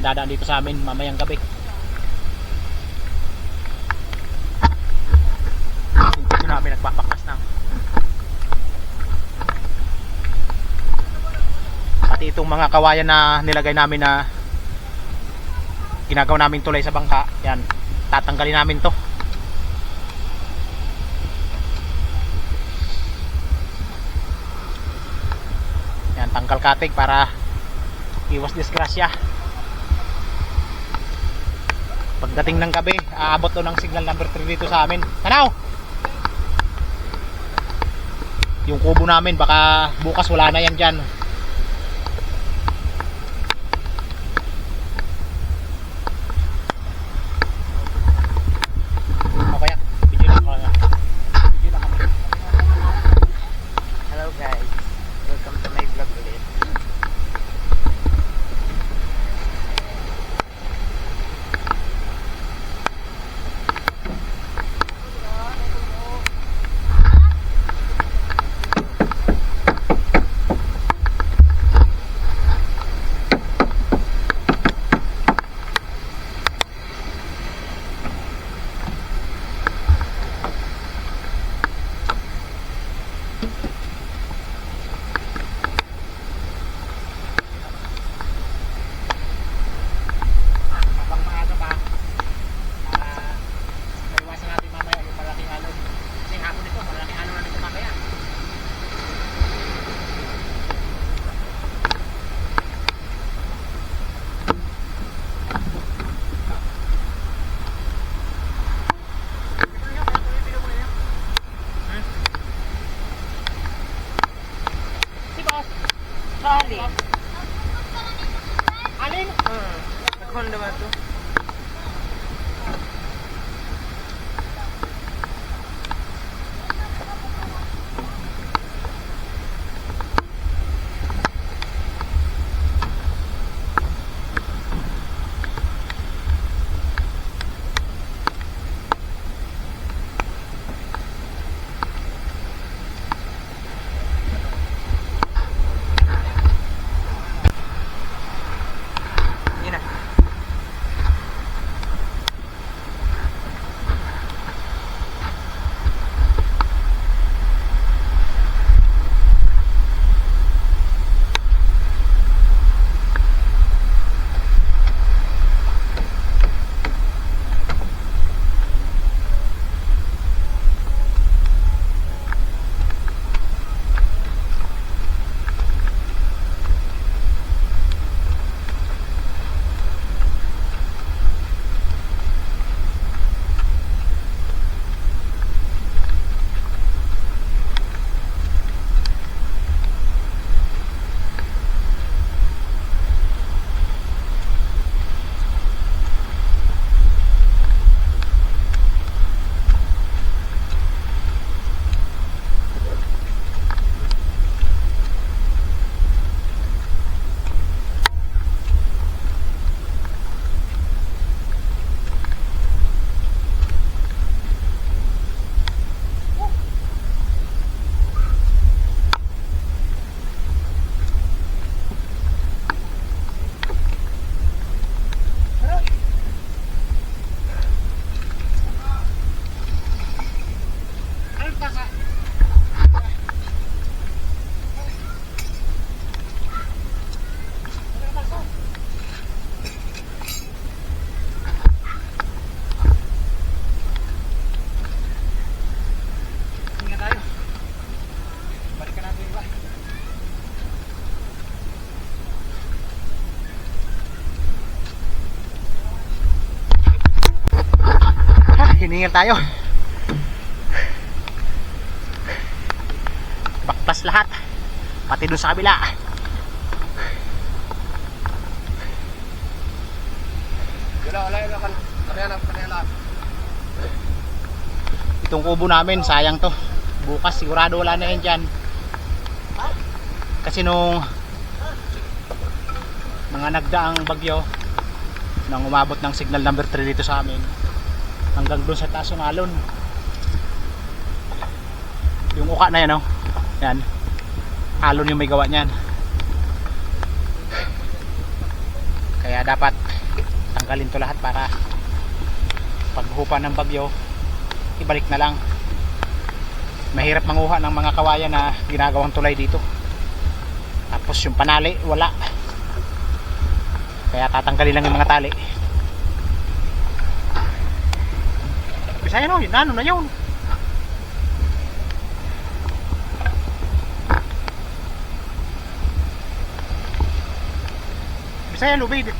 na dadaan dito sa amin mamayang gabi. Namin nagpapakas ng Pati itong mga kawayan na nilagay namin na ginagawa namin tulay sa bangka, yan, tatanggalin namin to. Yan, tanggal katig para iwas disgrasya. Pagdating ng gabi, aabot to ng signal number 3 dito sa amin. Tanaw! Yung kubo namin, baka bukas wala na yan dyan. Hiningal tayo. Baktas lahat. Pati dun sa kabila. Itong kubo namin, sayang to. Bukas sigurado wala na yan dyan. Kasi nung mga nagdaang bagyo nang umabot ng signal number 3 dito sa amin hanggang doon sa taas ng alon yung uka na yan oh. Yan. Alon yung may gawa niyan. Kaya dapat tanggalin to lahat para paghupa ng bagyo ibalik na lang. Mahirap manguha ng mga kawayan na ginagawang tulay dito. Tapos yung panali wala. Kaya tatanggalin lang yung mga tali Bisaya no, yun ano na yun Bisaya lubid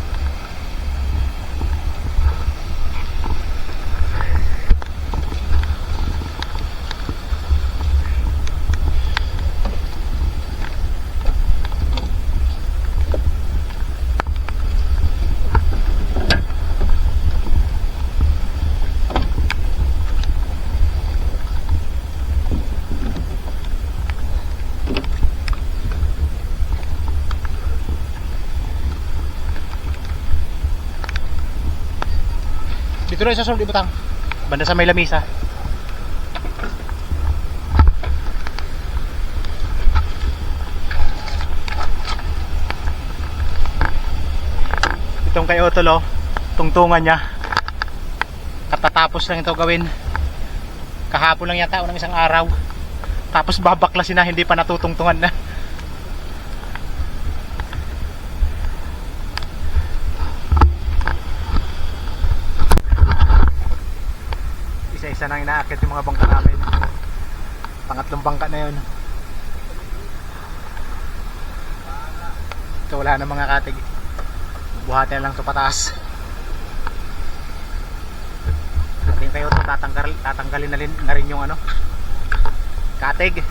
Dito rin sa sulod ibutang. Banda sa may lamisa. Itong kay Otolo, tungtungan niya. Katatapos lang ito gawin. Kahapon lang yata o ng isang araw. Tapos babaklasin na, hindi pa natutungtungan na. Isa-isa nang inaakit yung mga bangka namin. Pangatlong bangka na yun. Ito wala na mga katig buhati na lang ito pataas. At yung kayo ito tatanggal, tatanggalin na rin, na rin yung ano katig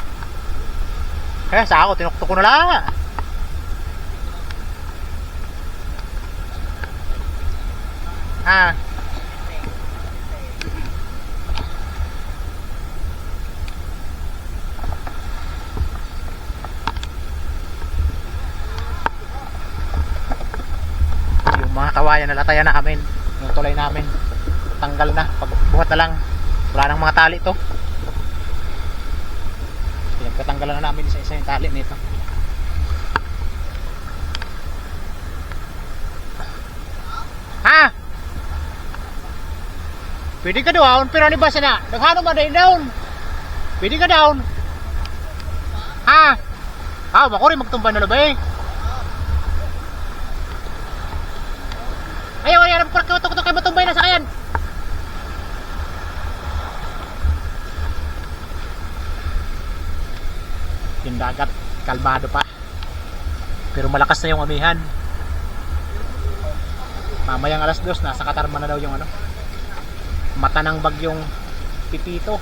kaya sa ako tinukto ko na lang. Ha yung mga kawayan na namin yung tulay namin. Tanggal na. Pagbuhat na lang. Wala nang mga tali to. Pinagkatanggalan na namin isa-isa yung tali nito. Ha? Pwede ka down pero ni ba sana naghano man din down. Pwede ka down. Ha? Ah bako rin magtumba na labay kalmado pa. Pero malakas na yung amihan. Mamayang alas dos, nasa Katarman na daw yung ano. Mata ng bagyong pipito.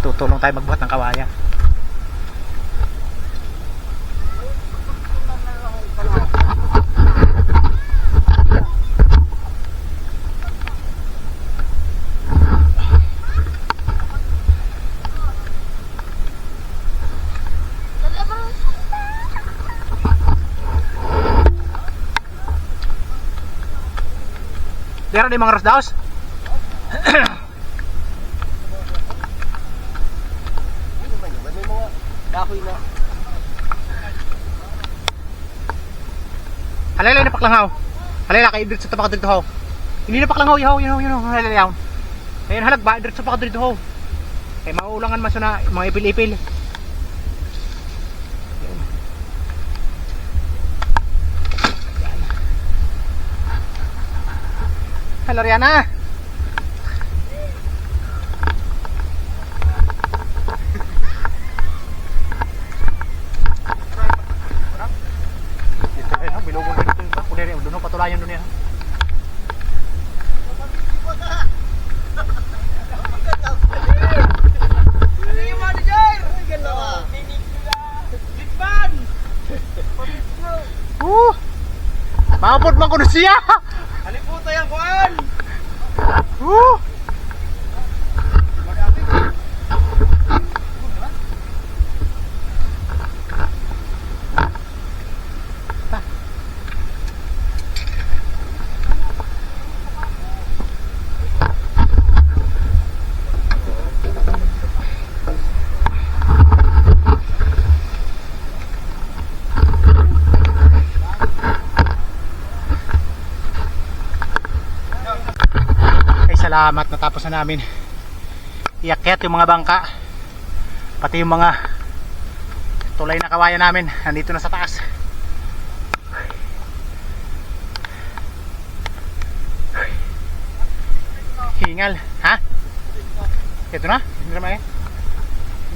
tutulong tayo magbuhat ng kawaya Dera di mga rasdaos? Kahoy na. Halalay na. Halalay kay Idrit sa tapak dito ho. Hindi na paklangaw yaw, yun yun halalay yaw. Halag ba Idrit sa tapak dito ho. Kay maulangan mas na mga ipil-ipil. Hello Riana. Dito eh, ha, bilugon ka dito. ha. Kundi rin, doon patulayan doon yan. ha. Uh! Maabot man ko na siya! Haliputa yan, kuan! 啊？Salamat. Natapos na namin iakyat yung mga bangka pati yung mga tulay na kawayan namin. Nandito na sa taas. Hingal. Ha? ito na? hindi naman eh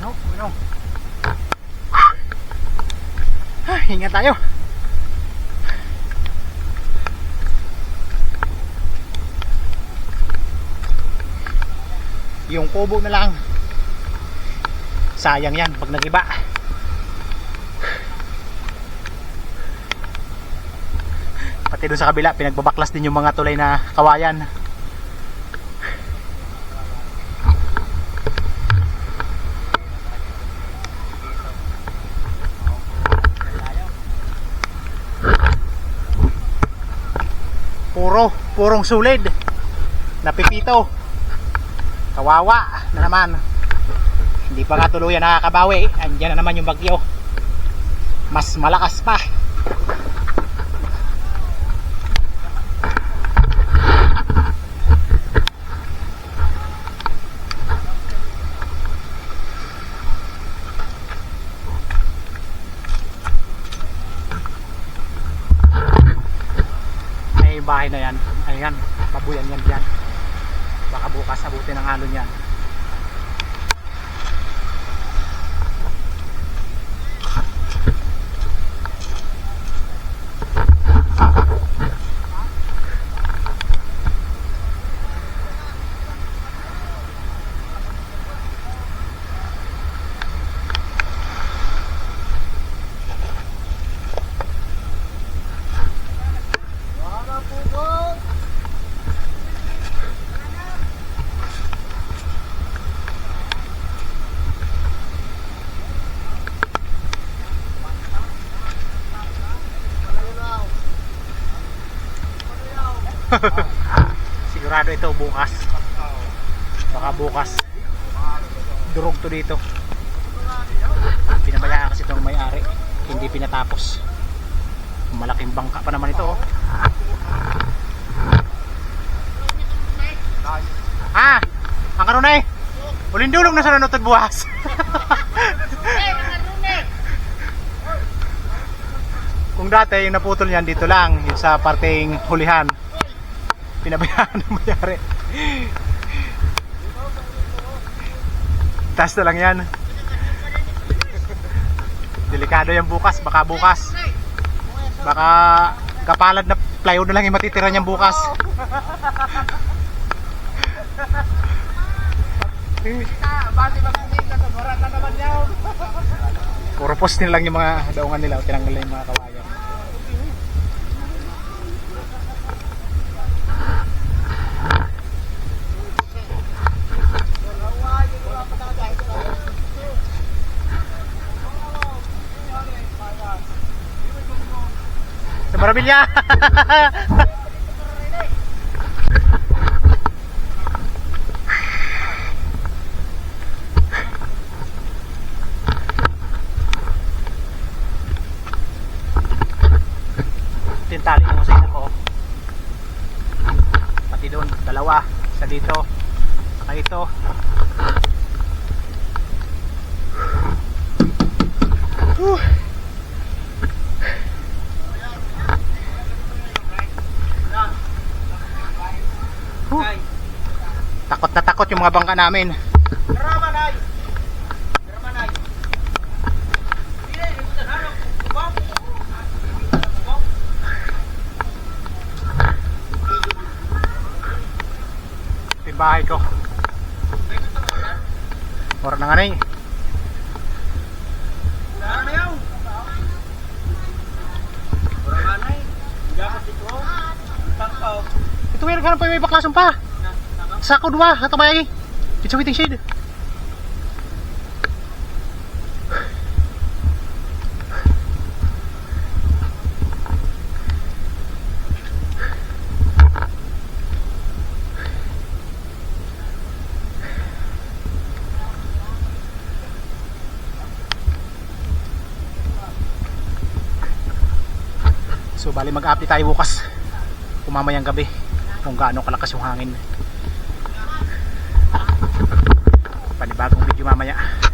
no, no. Ah, hinga tayo yung kubo na lang. Sayang yan pag nagiba. Pati doon sa kabila pinagbabaklas din yung mga tulay na kawayan. Puro purong sulid. Napipito kawawa na naman. Hindi pa nga tuluyan nakakabawi. Andyan na naman yung bagyo. Mas malakas pa. Ay bahay na yan. Ayan babuyan yan dyan bukas abutin ng alon yan sigurado ito bukas. Baka bukas. Durog to dito. Pinabayaan kasi itong may-ari. Hindi pinatapos. Malaking bangka pa naman ito oh. ah! Ang kanunay ulindulong na sa nanotod buwas kung dati yung naputol yan dito lang yung sa parteng hulihan pinabayaan ng mayari. Taas na lang yan. Delikado yan bukas. Baka bukas. Baka kapalad na plywood na lang yung matitira niyan bukas. Puro post nila lang yung mga daungan nila. O tinanggal na yung mga kawayan sa Marabilla Ito yung tali ng masaya ko pati doon dalawa sa dito saka ito. Whew. Takot yung mga bangka namin. Yung bahay ko. Mura na nga na eh Ito may naghanap pa may baklasan pa Sako dua, ato ba eh. It's waiting shade So bali mag-update tayo bukas. Kumamayang gabi kung gaano kalakas yung hangin panibagong video mamaya